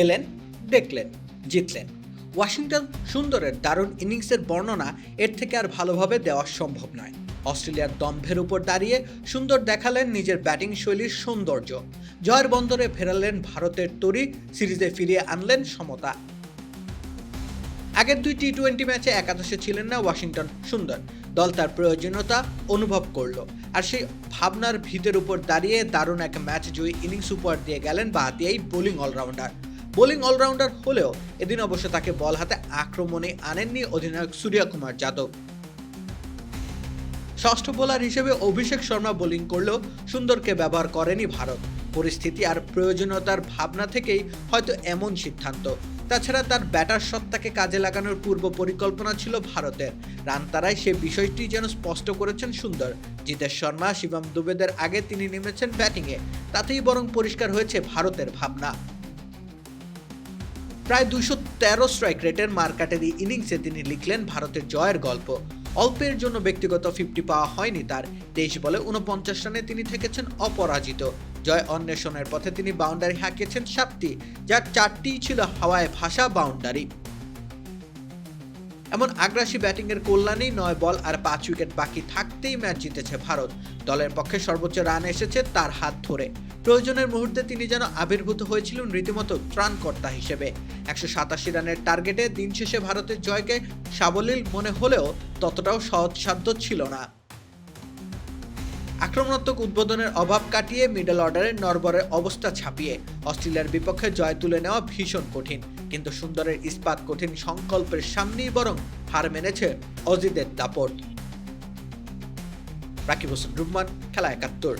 এলেন, দেখলেন, জিতলেন। ওয়াশিংটন সুন্দরের দারুণ ইনিংসের বর্ণনা এর থেকে আর ভালোভাবে দেওয়া সম্ভব নয়। অস্ট্রেলিয়ার দম্ভের উপর দাঁড়িয়ে সুন্দর দেখালেন নিজের ব্যাটিং শৈলীর সৌন্দর্য। জয়ের বন্দরে ফেরালেন ভারতের তরি, সিরিজে ফিরিয়ে আনলেন সমতা। আগের দুই টি টোয়েন্টি ম্যাচে একাদশে ছিলেন না ওয়াশিংটন সুন্দর। দল তার প্রয়োজনীয়তা অনুভব করল আর সেই ভাবনার ভিতের উপর দাঁড়িয়ে দারুণ এক ম্যাচ জয়ী ইনিংস উপহার দিয়ে গেলেন বাহাতি এই বোলিং অলরাউন্ডার। বোলিং অলরাউন্ডার হলেও এদিন অবশ্য তাকে বল হাতে আক্রমণে আনেননি অধিনায়ক সূর্যকুমার যাদব। ষষ্ঠ বোলার হিসেবে অভিষেক শর্মা বোলিং করলেও সুন্দরকে ব্যবহার করেনি ভারত। পরিস্থিতি আর প্রয়োজনীয়তার ভাবনা থেকেই হয়তো এমন সিদ্ধান্ত। তাছাড়া তার ব্যাটার সত্তাকে কাজে লাগানোর পূর্ব পরিকল্পনা ছিল ভারতের। রান তারাই সে বিষয়টি যেন স্পষ্ট করেছেন সুন্দর। জিতেশ শর্মা, শিবম দুবেদের আগে তিনি নেমেছেন ব্যাটিংয়ে। তাতেই বরং পরিষ্কার হয়েছে ভারতের ভাবনা। প্রায় দুশো তেরো স্ট্রাইক রেটের মার্কাটের ইনিংসে তিনি লিখলেন ভারতের জয়ের গল্প। অল্পের জন্য ব্যক্তিগত ফিফটি পাওয়া হয়নি তার। তেইশ বলে উনপঞ্চাশ রানে তিনি থেকেছেন অপরাজিত। জয় অন্বেষণের পথে তিনি বাউন্ডারি হাঁকিয়েছেন সাতটি, যার চারটিই ছিল হাওয়ায় ভাষা বাউন্ডারি এমন আগ্রাসী ব্যাটিংয়ের কল্যাণেই নয় বল আর পাঁচ উইকেট বাকি থাকতেই ম্যাচ জিতেছে ভারত। দলের পক্ষে সর্বোচ্চ রান এসেছে তার হাত ধরে। প্রয়োজনের মুহূর্তে তিনি যেন আবির্ভূত হয়েছিলেন রীতিমতো ত্রাণকর্তা হিসেবে। একশো সাতাশি রানের টার্গেটে দিন শেষে ভারতের জয়কে সাবলীল মনে হলেও ততটাও সহজসাধ্য ছিল না। আক্রমণাত্মক উদ্বোধনের অভাব কাটিয়ে মিডল অর্ডারের নরবরের অবস্থা ছাপিয়ে অস্ট্রেলিয়ার বিপক্ষে জয় তুলে নেওয়া ভীষণ কঠিন। কিন্তু সুন্দরের ইস্পাত কঠিন সংকল্পের সামনেই বরং হার মেনেছে অজিদের দাপট। রাকিব হোসেন রুম্মান খেলা একাত্তর।